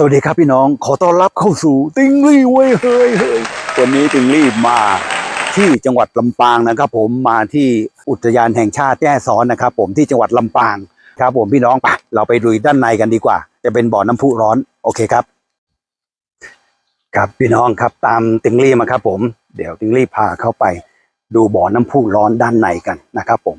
สวัสดีครับพี่น้องขอต้อนรับเข้าสู่ติงลี่เว้ยเฮ้ยเฮ้ยวันนี้ติงลี่มาที่จังหวัดลำปางนะครับ ผมมาที่อุทยานแห่งชาติแจ้ซ้อนนะครับ ผมที่จังหวัดลำปางครับ ผมพี่น้องไปเราไปดูด้านในกันดีกว่า จะเป็นบ่อน้ำพุร้อนโอเคครับ ครับพี่น้องครับตามติงลี่มาครับ ผม เดี๋ยวติงลี่พาเข้าไป ดูบ่อน้ำพุร้อนด้านในกันนะครับผม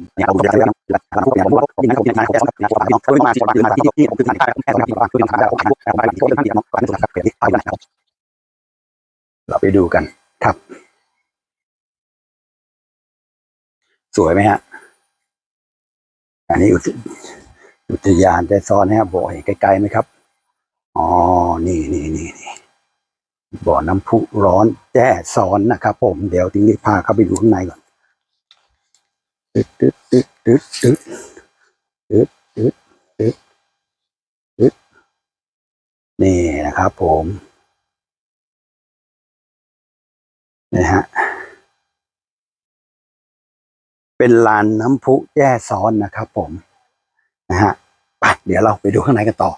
เราไปดูกันครับ สวยไหมฮะ อันนี้อุทยานได้ซ้อนนะครับบ่อยใกล้ๆไหมครับ อ๋อ นี่นี่นี่ บ่อน้ำพุร้อนแจ้ซ้อนนะครับ ผมเดี๋ยวทิ้งนี้พาเข้าไปดูข้างในก่อนตึ๊ดตึ๊ดตึ๊ดตึ๊ดตึ๊ดตึ๊ดตึ๊ดตึ๊ดตึ๊ดนี่นะครับผมนี่ฮะเป็นลานน้ำพุแจ้ซ้อนนะครับ ผมนะฮะไปเดี๋ยวเราไปดูข้างในกันต่อ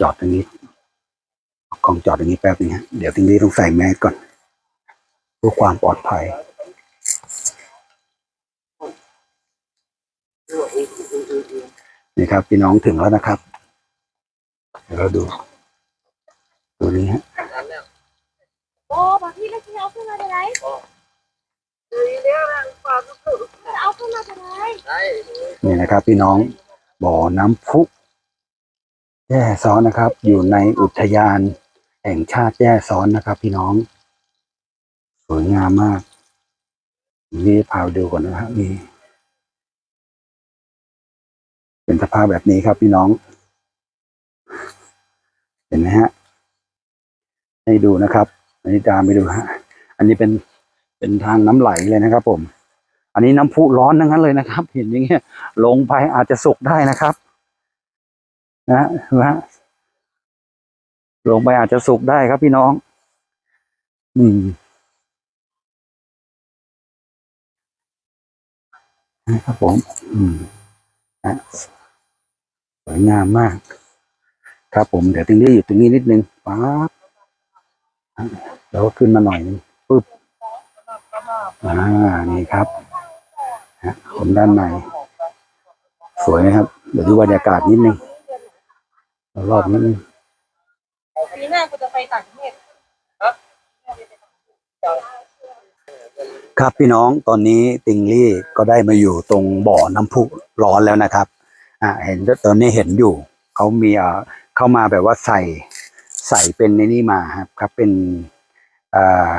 จอดตรงนี้เอากล้องจอดตรงนี้แป๊บนึงฮะเดี๋ยวตรงนี้ต้องใส่แมสก่อนเพื่อความปลอดภัยนี่ครับ พี่น้องถึงแล้วนะครับ เดี๋ยวเราดูดูนี้ฮะโอ้บางทีแล้วจะเอาขึ้นมาได้ไหนจะเอาขึ้นมาได้ไหนนี่นะครับ พี่น้องบ่อน้ำพุ แย่ซ้อนนะครับ อยู่ในอุทยานแห่งชาติแย่ซ้อนนะครับ พี่น้อง สวยงามมากนี่พาไปดูก่อนนะครับนี่เป็นสภาพแบบนี้ครับพี่น้อง เห็นไหมฮะ ให้ดูนะครับอันนี้ตามไปดูฮะอันนี้เป็นเป็นทางน้ำไหลเลยนะครับ ผม อันนี้น้ำพุร้อนทั้งนั้นเลยนะครับ เห็นอย่างเงี้ยลงไปอาจจะสุกได้นะครับ นะนะลงไปอาจจะสุกได้ครับพี่น้อง อืมนะครับผม อืมนะสวยงามมาก ครับผมเดี๋ยวตรงนี้อยู่ตรงนี้นิดนึงป๊าบแล้วก็ขึ้นมาหน่อยนึงปึ๊บอ่านี่ครับฮะคนด้านใน สวยไหมครับ เดี๋ยวดูบรรยากาศนิดนึง รอบนิดนึงปีหน้ากูจะไปต่างประเทศครับพี่น้องตอนนี้ติงลี่ก็ได้มาอยู่ตรงบ่อน้ำพุร้อนแล้วนะครับ อ่าเห็นตอนนี้เห็นอยู่เขามีอ่าเข้ามาแบบว่าใส่ใส่เป็นในนี่มาครับครับเป็นอ่า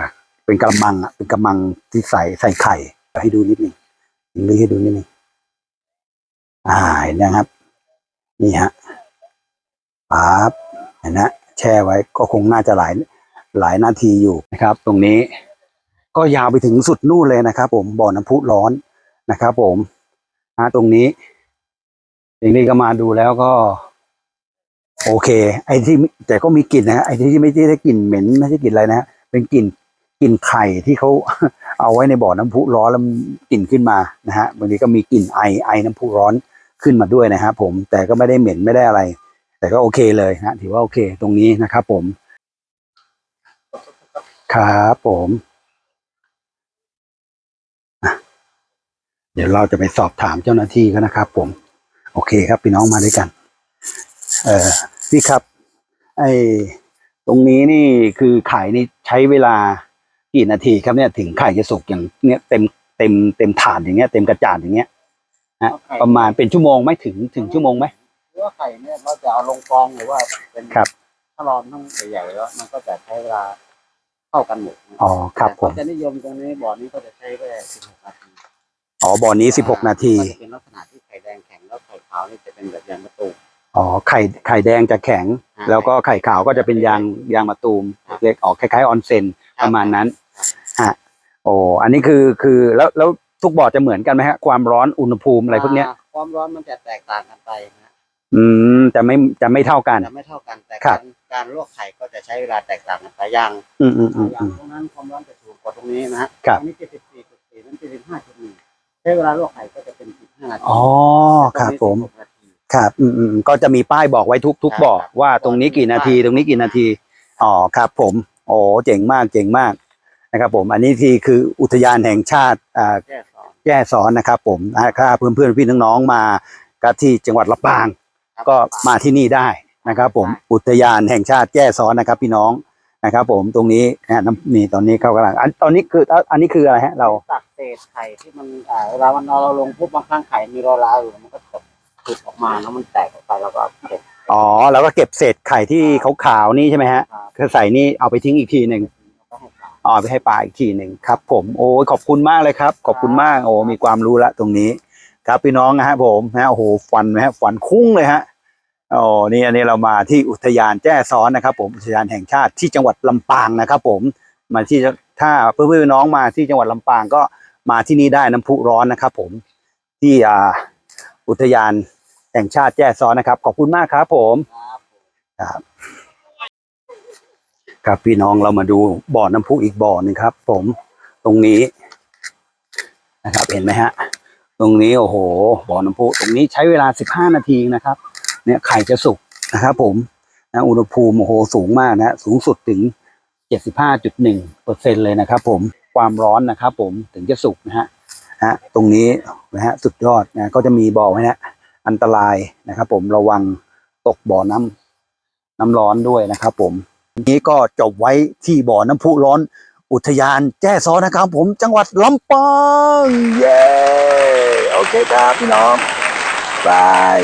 เป็นกระมังอะเป็นกระมังที่ใส่ใส่ไข่ให้ดูนิดนึงติงลี่ให้ดูนิดนึงอ่าเห็นนะครับ นี่ฮะ ปั๊บเห็นนะแช่ไว้ก็คงน่าจะหลายหลายนาทีอยู่นะครับ ตรงนี้ก็ยาวไปถึงสุดนู่นเลยนะครับ ผมบ่อน้ำพุร้อนนะครับ ผมฮะตรงนี้อย่างนี้ก็มาดูแล้วก็ โอเค ไอ้ที่แต่ก็มีกลิ่นนะฮะไอ้ที่ไม่ได้กลิ่นเหม็นไม่ใช่กลิ่นอะไรนะเป็นกลิ่นกลิ่นไข่ที่เขาเอาไว้ในบ่อน้ำพุร้อนแล้วกลิ่นขึ้นมานะฮะบางทีก็มีกลิ่นไอไอน้ำพุร้อนขึ้นมาด้วยนะครับผมแต่ก็ไม่ได้เหม็นไม่ได้อะไร แต่ก็โอเคเลยนะถือว่าโอเคตรงนี้นะครับผม ครับผม เดี๋ยวเราจะไปสอบถามเจ้าหน้าที่กันนะครับผม โอเคครับพี่น้องมาด้วยกัน เออพี่ครับ ไอตรงนี้นี่คือไข่นี่ใช้เวลากี่นาทีครับเนี่ยถึงไข่จะสุกอย่างเนี่ยเต็มเต็มเต็มถาดอย่างเงี้ยเต็มกระจาดอย่างเงี้ยฮะประมาณเป็นชั่วโมงไหมถึงถึงชั่วโมงไหม หรือว่าไข่เนี่ยเราจะเอาลงกองหรือว่าเป็นครับ ถ้าร้อนทั้งใหญ่ๆแล้วมันก็จะใช้เวลาเท่ากันหมดนะอ๋อครับผม แต่เขาจะนิยมตรงนี้บ่อนี้ก็จะใช้แค่16นาทีอ๋อบ่อนี้สิบหกนาที ก็จะเป็นลักษณะที่ไข่แดงแข็งแล้วไข่ขาวนี่จะเป็นแบบยางมะตูม อ๋อไข่ไข่แดงจะแข็ง อ่าแล้วก็ไข่ขาวก็จะเป็นยางยางมะตูมครับเล็กออกคล้ายๆออนเซนครับประมาณนั้นฮะโอ้อันนี้คือคือแล้วแล้วทุกบ่อจะเหมือนกันไหมฮะความร้อนอุณหภูมิอะไรพวกเนี้ยาความร้อนมันจะแตกต่างกันไปนะ อืมจะไม่จะไม่เท่ากัน จะไม่เท่ากันแต่ครักาบ รการลวกไข่ก็จะใช้เวลาแตกต่างกันไปอย่างอืมอืมอืมอย่าอืงม ตรงนั้นความร้อนจะสูงกว่าตรงนี้นะฮะครับ ตรงนี้เจ็ดสิบสี่จุดสี่นั้นเจ็ดสิบห้าจุดหนึ่งใช้เวลาลวกไข่ก็จะเป็นสิบห้านาทีอ๋อครับผมตงนี้16นาที ครับอืมอืมก็จะมีป้ายบอกไว้ทุกทุกครับบ่อครับว่าตรงนี้กี่นาทีป้ายตรงนี้กี่นาทีอ๋อครับผมโอ้เจ๋งมากเจ๋งมากนะครับ ผมอันนี้ที่คืออุทยานแห่งชาติอ่าแก้สอนแย่ซ้อนนะครับ ผมนะถ้าเพื่อนเพื่อนๆพี่น้องๆมาก็ที่จังหวัดลำปางครับ ก็มาที่นี่ได้นะครับ ผมอุทยานแห่งชาติแย่ซ้อนนะครับ พี่น้องนะครับ ผมตรงนี้นะน้ำนี่ตอนนี้เขากำลังอันตอนนี้คืออันนี้คืออะไรฮะ เราตักเศษไข่ที่มันอ่าเวลามันเราลงปุ๊บบางครั้งไข่มีรอยร้าวอยู่มันก็ตกหลุดออกมาแล้วมันแตกออกไปแล้วก็เก็บอ๋อเราก็เก็บเศษไข่ที่ขาวๆนี่ใช่ไหมฮะครับคือใส่นี่เอาไปทิ้งอีกทีหนึ่งแล้วก็ให้ปลาเอาไปให้ปลาอีกทีหนึ่งครับ ผมโอ้ยขอบคุณมากเลยครับ ขอบคุณมากโอ้มีความรู้ละตรงนี้ ครับพี่น้องนะฮะผมนะโอ้โหฟันนะฮะฟันคุ้งเลยฮะโอ้นี่อันนี้เรามาที่อุทยานแจ้ซ้อนนะครับ ผมอุทยานแห่งชาติที่จังหวัดลำปางนะครับ ผมมาที่ถ้าเพื่อนๆน้องมาที่จังหวัดลำปางก็มาที่นี่ได้น้ำพุร้อนนะครับ ผมที่อ่าอุทยานแห่งชาติแจ้ซ้อนนะครับ ขอบคุณมากครับผมครับครับพี่น้องเรามาดูบ่อน้ำพุอีกบ่อหนึ่งครับ ผมตรงนี้นะครับเห็นไหมฮะ ตรงนี้โอ้โหบ่อน้ำพุตรงนี้ใช้เวลา 15 นาทีนะครับ เนี่ยไข่จะสุกนะครับ ผมนะอุณหภูมิโอ้โหสูงมากนะสูงสุดถึง 75.1เปอร์เซ็นเลยนะครับ ผมความร้อนนะครับ ผมถึงจะสุกนะฮะฮะตรงนี้นะฮะสุดยอดนะก็จะมีบอกไว้นะอันตรายนะครับ ผมระวังตกบ่อน้ำน้ำร้อนด้วยนะครับ ผมนี้ก็จบไว้ที่บ่อน้ำพุร้อนอุทยานแจ้ซ้อนนะครับ ผมจังหวัดลำปางเย้ โอเคครับพี่น้องบาย